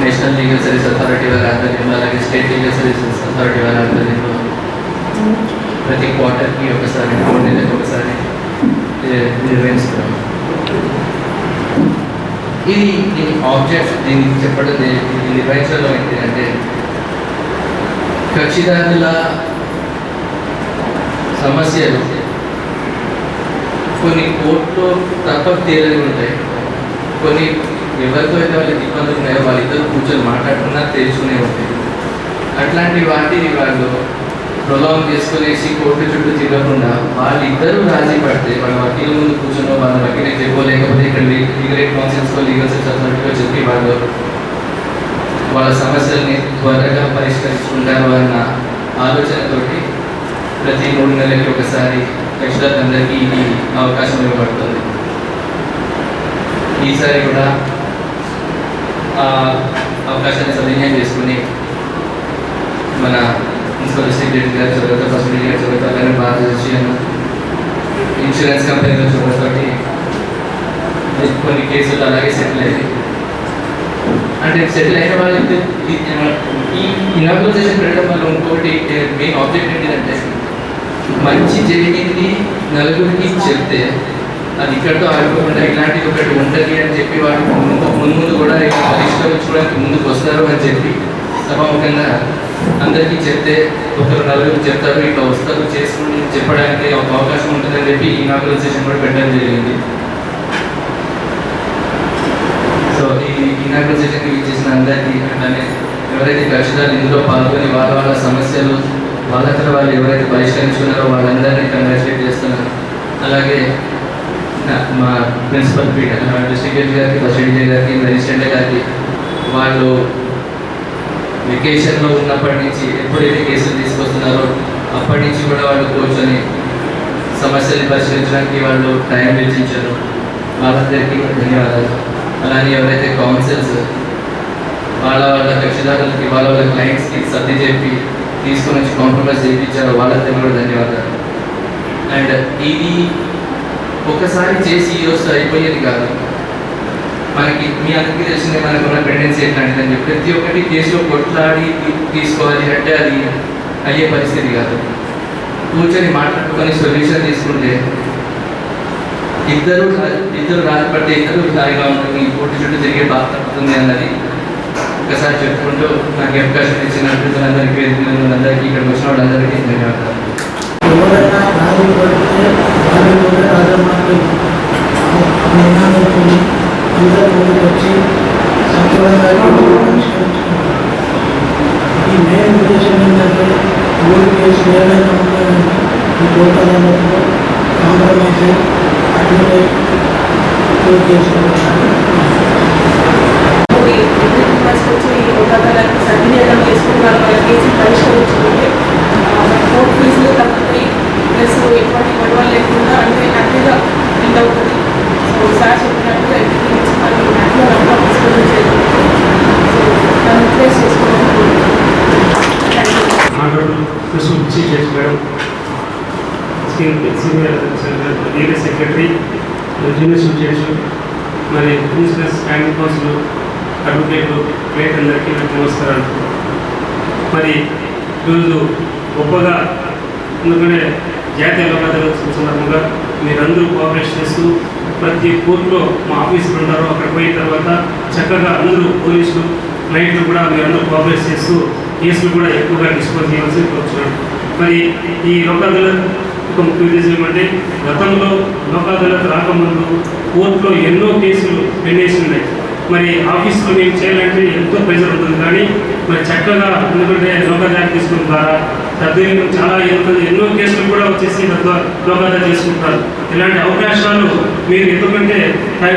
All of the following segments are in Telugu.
నేషనల్ లీగల్ సర్వీస్ అథారిటీ వారి ఆధ్వర్యంలో అలాగే స్టేట్ లీగల్ సర్వీసెస్ అథారిటీ వారి ఆధ్వర్యంలో ప్రతి క్వార్టర్కి ఒకసారి మూడు నెలలకు ఒకసారి ఇది నిర్వహిస్తున్నాం ఇది దీని ఆబ్జెక్ట్ దీనికి చెప్పడం నిర్వహించడం ఏంటి అంటే కక్షిదారుల సమస్యలు. కొన్ని కోర్టులో తప్పక తేలివి ఉంటాయి. కొన్ని ఎవరితో అయితే వాళ్ళకి ఇబ్బందులు ఉన్నాయో వాళ్ళిద్దరు కూర్చొని మాట్లాడుకున్నా తెలుసుకునే ఉంటాయి. అట్లాంటి వాటిని వాళ్ళు ప్రొలాంగ్ చేసుకునేసి కోర్టు చుట్టూ తిరగకుండా వాళ్ళిద్దరూ రాజీ పడితే వాళ్ళ వకీల ముందు కూర్చున్న వాళ్ళ వకీలు చెప్పో లేకపోతే ఇక్కడ లీగల్ ఎయిడ్ కౌన్సిల్స్కో లీగల్ సర్వీస్ చెప్పి వాళ్ళు వాళ్ళ సమస్యల్ని త్వరగా పరిష్కరించుకుంటారు అన్న ఆలోచనతోటి ప్రతి మూడు నెలలకి ఒకసారి కక్షలందరికీ ఇది అవకాశం ఇవ్వబడుతుంది. ఈసారి కూడా ఆ అవకాశాన్ని సద్వినియోగం చేసుకుని మన మున్సిపల్ సెక్రటరీ గారు చదువుతా ఫస్ట్ గారు చదువుతా కానీ భారతదేశం ఇన్సూరెన్స్ కంపెనీలో చొరవతోటి కొన్ని కేసులు అలాగే సెటిల్ అయ్యాయి. అంటే సెటిల్ అయిన వాళ్ళకి ఈ ఇనాగ్రేషన్ పెట్టడం వల్ల ఇంకొకటి మెయిన్ ఆబ్జెక్ట్ ఏంటిదంటే మంచి జరిగింది నలుగురికి చెప్తే. అది ఇక్కడతో ఆగిపోకుండా ఇలాంటి ఒకటి ఉంటుంది అని చెప్పి వాళ్ళు ముందు ముందు కూడా ఇలా పరిష్కరించుకోవడానికి ముందుకు వస్తారు అని చెప్పి సభాముఖంగా అందరికీ చెప్తే ఒకరు నలుగురు చెప్తారు ఇట్లా వస్తారు చేసుకుని చెప్పడానికి ఒక అవకాశం ఉంటుందని చెప్పి ఇనాగ్రల్ సెషన్ కూడా పెట్టడం జరిగింది. సో ఈ ఇనాగ్రల్ సెషన్కి ఇచ్చేసిన అందరికీ అంటే ఎవరైతే కక్షిదారులు ఇందులో పాల్గొని వాళ్ళ వాళ్ళ సమస్యలు వాళ్ళంతా వాళ్ళు ఎవరైతే పరిష్కరించుకున్నారో వాళ్ళందరినీ కంగ్రాచులేట్ చేస్తున్నారు. అలాగే మా ప్రిన్సిపల్ పీఠ డిస్ట్రిక్ట్ జడ్జి గారికి బస్ జడ్జి గారికి రెజిస్టెంట్ గారికి వాళ్ళు వెకేషన్లో ఉన్నప్పటి నుంచి ఎప్పుడైతే కేసులు తీసుకొస్తున్నారో అప్పటి నుంచి కూడా వాళ్ళు కూర్చొని సమస్యల్ని పరిష్కరించడానికి వాళ్ళు టైం వెచ్చించారు. వాళ్ళందరికీ ధన్యవాదాలు. అలానే ఎవరైతే కౌన్సిల్స్ వాళ్ళ వాళ్ళ కక్షిదారులకి వాళ్ళ వాళ్ళ క్లయింట్స్కి సర్ది చెప్పి తీసుకొని వచ్చి కాంప్రమైజ్ చేయించారో వాళ్ళకి కూడా ధన్యవాదాలు. అండ్ ఇది ఒకసారి చేసి ఈ రోజు అయిపోయేది కాదు. మనకి మీ అందరికీ తెలిసిందే మనకు ఉన్న పెండెన్సీ అని చెప్పి ప్రతి ఒక్కటి కేసులో కొట్లాడి తీసుకోవాలి అంటే అది అయ్యే పరిస్థితి కాదు. కూర్చొని మాట్లాడుకొని సొల్యూషన్ తీసుకుంటే ఇద్దరు ఇద్దరు రాజపడితే ఇద్దరు హాయిగా ఉంటుంది పూర్తి చుట్టూ తిరిగే బాధ తప్పుతుంది అన్నది ఒకసారి చెప్పుకుంటూ నాకు అవకాశం ఇచ్చిన అందరికీ అందరికీ ఇక్కడికి వచ్చిన వాళ్ళందరికీ ధన్యవాదాలు. ఈ మెయిన్ ఉద్దేశం ఏంటంటే ఊరి కేసులు ఏమైనా ఈ కాంప్రమైజ్ అడ్మిట్ కోర్టు చేసుకుంటారు సద్వినియోగం చేసుకుని వాళ్ళ వాళ్ళ పరీక్ష పరిష్కరించుకుంటే కోర్టు ఫీజులు తగ్గుతాయి. ప్లస్ ఎటువంటి గొడవ లేకుండా అంటే హ్యాపీగా ఫీల్ అవుతుంది. సో సార్ చెప్పినట్టుగా ఎవ్రీథింగ్ ఇచ్చి మళ్ళీ హ్యాపీగా రంగా తీసుకొని సో దాన్ని రిప్లేస్ చేసుకోవాలి సీనియర్ సెక్రటరీ జూనియర్ చీఫ్ మరి బిజినెస్ స్టాండింగ్ కౌన్సిల్ అడ్వకేట్లు ప్లేట్ నాకు నమస్కారాలు మరి ఈరోజు గొప్పగా ఎందుకంటే జాతీయ లోకాల సందర్భంగా మీరందరూ కోఆపరేషన్ చేస్తూ ప్రతి కోర్టులో మా ఆఫీసులు ఉన్నారో అక్కడ పోయిన తర్వాత చక్కగా అందరూ పోలీసులు క్లయింట్లు కూడా మీరందరూ కోఆపరేట్ చేస్తూ కేసులు కూడా ఎక్కువగా డిస్పోజ్ చేయాల్సి కోరుతున్నాను మరి ఈ లోక్ ఒక ముఖ్య ఉద్దేశం ఏమంటే గతంలో లోక్ రాకముందు కోర్టులో ఎన్నో కేసులు పెండేసి ఉన్నాయి. మరి ఆఫీస్లో మేము చేయాలంటే ఎంతో ప్రెజర్ ఉంటుంది. కానీ మరి చక్కగా ఎందుకంటే లోకదారి తీసుకున్న ద్వారా చాలా ఎన్నో ఎన్నో కేసులు కూడా వచ్చేసి లోకదా చేసుకుంటారు ఇలాంటి అవకాశాలు మీరు ఎందుకంటే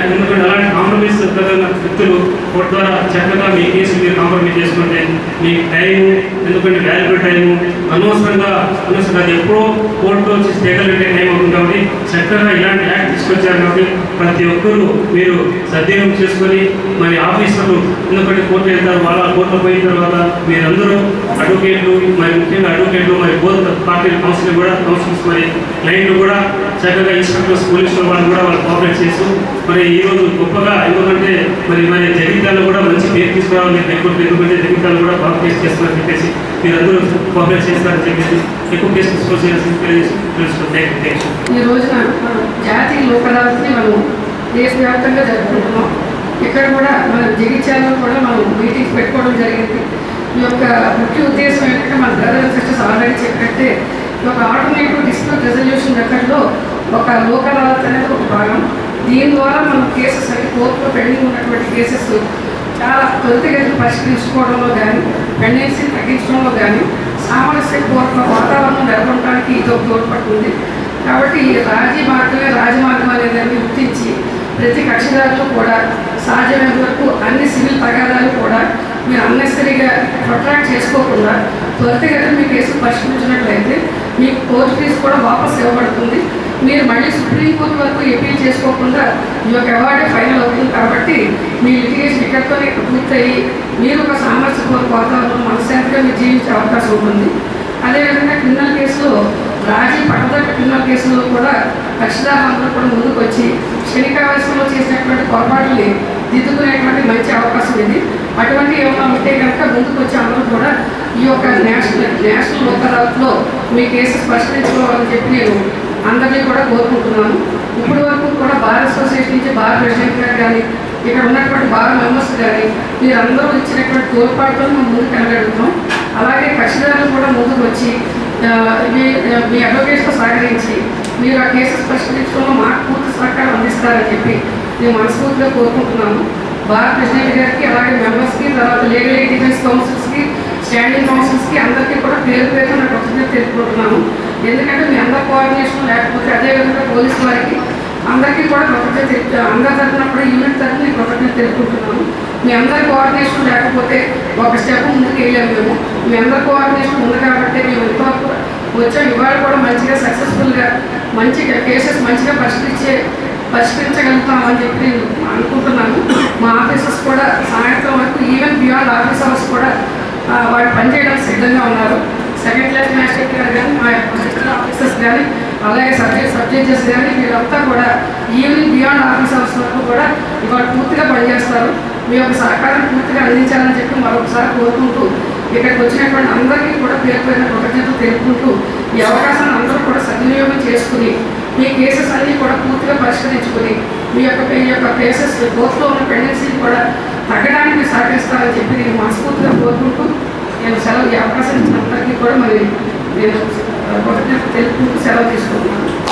ఎందుకంటే అలాంటి కాంప్రమైజ్ కలిగిన వ్యక్తులు కోర్టు ద్వారా చక్కగా మీ కేసు మీరు కాంప్రమైజ్ చేసుకుంటే మీ టైము ఎందుకంటే వాల్యుబుల్ టైము అనవసరంగా అనవసరంగా అది ఎప్పుడో కోర్టులో వచ్చి తేగలంటే టైం అవుతుంది కాబట్టి చక్కగా ఇలాంటి యాక్ట్ తీసుకొచ్చారు కాబట్టి ప్రతి ఒక్కరూ మీరు సద్వినియోగం చేసుకొని మరి ఆఫీసర్లు ఎందుకంటే కోర్టు వెళ్తారు వాళ్ళ కోర్టులో పోయిన తర్వాత మీరందరూ అడ్వకేట్లు మరి ముఖ్యంగా అడ్వకేట్లు మరి బోధ పార్టీ కౌన్సిల్ కూడా కౌన్సిల్స్ మరి క్లయింట్లు కూడా చక్కగా ఇన్స్పెక్టర్స్ పోలీసులు వాళ్ళు కూడా వాళ్ళు కోఆపరేట్ చేస్తూ మరి ఈ రోజు గొప్పగా ఎందుకంటే మరి మరి జగిత్యాలలో కూడా మంచి పేరు తీసుకురావాలని ఎక్కువ ఎందుకంటే జగితాలు కూడా బాగా కేసు చేస్తున్నారని చెప్పేసి మీరందరూ కోఆపరేట్ చేస్తారని చెప్పేసి ఎక్కువ కేసు తీసుకోవాల్సి తెలుసుకుంటే ఈ రోజున జాతీయ లోక్ మనం దేశవ్యాప్తంగా జరుపుకుంటున్నాం. ఇక్కడ కూడా మన జగిత్యాలలో కూడా మనం మీటింగ్స్ పెట్టుకోవడం జరిగింది. ఈ యొక్క ముఖ్య ఉద్దేశం ఏంటంటే మన బ్రదర్ సిస్టర్స్ ఆల్రెడీ చెప్పినట్టే ఈ యొక్క ఆల్టర్నేటివ్ డిస్ప్యూట్ రెజల్యూషన్ మెథడ్లో ఒక లోక్ అదాలత్ అనేది ఒక భాగం. దీని ద్వారా మనం కేసెస్ అంటే కోర్టులో పెండింగ్ ఉన్నటువంటి కేసెస్ చాలా త్వరితగతిన పరిష్కరించుకోవడంలో కానీ పెండెన్సీ తగ్గించడంలో కానీ సామరస్య కోర్టుల వాతావరణం నెలకొనడానికి ఇది ఒక తోడ్పడుతుంది కాబట్టి ఈ రాజీ మార్గమే రాజమార్గం అనేదాన్ని గుర్తించి ప్రతి కక్షదారులు కూడా సహజమైన వరకు అన్ని సివిల్ తగాదాలు కూడా మీరు అన్నెసరీగా ప్రొట్రాక్ట్ చేసుకోకుండా త్వరితగతిన మీ కేసు పరిష్కరించినట్లయితే మీకు కోర్టు ఫీజు కూడా వాపస్ ఇవ్వబడుతుంది. మీరు మళ్ళీ సుప్రీంకోర్టు వరకు అపీల్ చేసుకోకుండా ఈ యొక్క అవార్డు ఫైనల్ అవుతుంది కాబట్టి మీ లిటిగేషన్ ఇక్కడితోనే పూర్తయి మీరు ఒక సామర్థ్యపూర్వక వాతావరణం మనశ్శాంతిగా మీరు జీవించే అవకాశం ఉంటుంది. అదేవిధంగా క్రిమినల్ కేసులో రాజీ పట్టదట్ట క్రిమినల్ కేసులో కూడా కక్షిదారులందరూ కూడా ముందుకు వచ్చి క్షణికావేశంలో చేసినటువంటి పొరపాటుని దిద్దుకునేటువంటి మంచి అవకాశం ఇది. అటువంటి ఏమైనా ఉంటే కనుక ముందుకు వచ్చే అందరూ కూడా ఈ యొక్క నేషనల్ నేషనల్ లోకల్ అదాలత్లో మీ కేసు స్పష్టించుకోవాలని చెప్పి నేను అందరినీ కూడా కోరుకుంటున్నాను. ఇప్పటి వరకు కూడా బార్ అసోసియేషన్ నుంచి బార్ ప్రెసిడెంట్ గారు కానీ ఇక్కడ ఉన్నటువంటి బార్ మెంబర్స్ కానీ మీరందరూ ఇచ్చినటువంటి తోడ్పాటుతో మేము ముందుకు వెళ్ళగలుగుతాం. అలాగే కక్షిదారులు కూడా ముందుకు వచ్చి మీ మీ అడ్వకేట్స్తో సహకరించి మీరు ఆ కేసెస్ పరిష్కరించడంలో మాకు పూర్తి సహకారం అందిస్తారని చెప్పి మేము మనస్ఫూర్తిగా కోరుకుంటున్నాము బార్ ప్రెసిడెంట్ గారికి అలాగే మెంబర్స్కి తర్వాత లీగల్ ఎయిడ్ డిఫెన్స్ కౌన్సిల్స్కి స్టాండింగ్ కౌన్సిల్స్కి అందరికీ కూడా పేరు పేరు నాకు కృతజ్ఞత తెలుపుకుంటున్నాను. ఎందుకంటే మీ అందరి కోఆర్డినేషన్ లేకపోతే అదేవిధంగా పోలీసు వారికి అందరికీ కూడా కృతజ్ఞత తెలుపు అందరి తరఫున కూడా యూనిట్ తరఫున నేను కృతజ్ఞత తెలుపుకుంటున్నాను. మీ అందరి కోఆర్డినేషన్ లేకపోతే ఒక స్టెప్ ముందుకు వెళ్ళాము మేము. మీ అందరి కోఆర్డినేషన్ ఉంది కాబట్టి మేము ఇంతవరకు వచ్చాం. ఇవాళ కూడా మంచిగా సక్సెస్ఫుల్గా మంచిగా కేసెస్ మంచిగా పరిష్కరించే పరిష్కరించగలుగుతామని చెప్పి నేను అనుకుంటున్నాను. మా ఆఫీసర్స్ కూడా సాయంత్రం వరకు ఈవెన్ బియాండ్ ఆఫీస్ కూడా వాళ్ళు పనిచేయడానికి సిద్ధంగా ఉన్నారు. సెకండ్ క్లాస్ మ్యాజిస్ట్రేట్ గారు కానీ మా అసిస్టెంట్ ఆఫీసర్స్ కానీ అలాగే సబ్జెక్ట్ సబ్జెక్టెస్ కానీ వీళ్ళంతా కూడా ఈవినింగ్ బియాండ్ ఆఫీస్ అవర్స్ వరకు కూడా ఇవాళ పూర్తిగా పనిచేస్తారు. మీ యొక్క సహకారం పూర్తిగా అందించాలని చెప్పి మరొకసారి కోరుకుంటూ ఇక్కడికి వచ్చినటువంటి అందరికీ కూడా పేరుపైన కృతజ్ఞతలు తెలుపుకుంటూ ఈ అవకాశాన్ని అందరూ కూడా సద్వినియోగం చేసుకుని మీ కేసెస్ అన్నీ కూడా పూర్తిగా పరిష్కరించుకుని మీ యొక్క మీ యొక్క కేసెస్ కోర్టులో ఉన్న పెండెన్సీని కూడా తగ్గడానికి సహకరిస్తారని చెప్పి నేను మనస్ఫూర్తిగా కోరుకుంటూ నేను సెలవు అవకాశం ఇచ్చిన కూడా మరి నేను కృతజ్ఞత తెలుపుకుంటూ సెలవు తీసుకుంటున్నాను.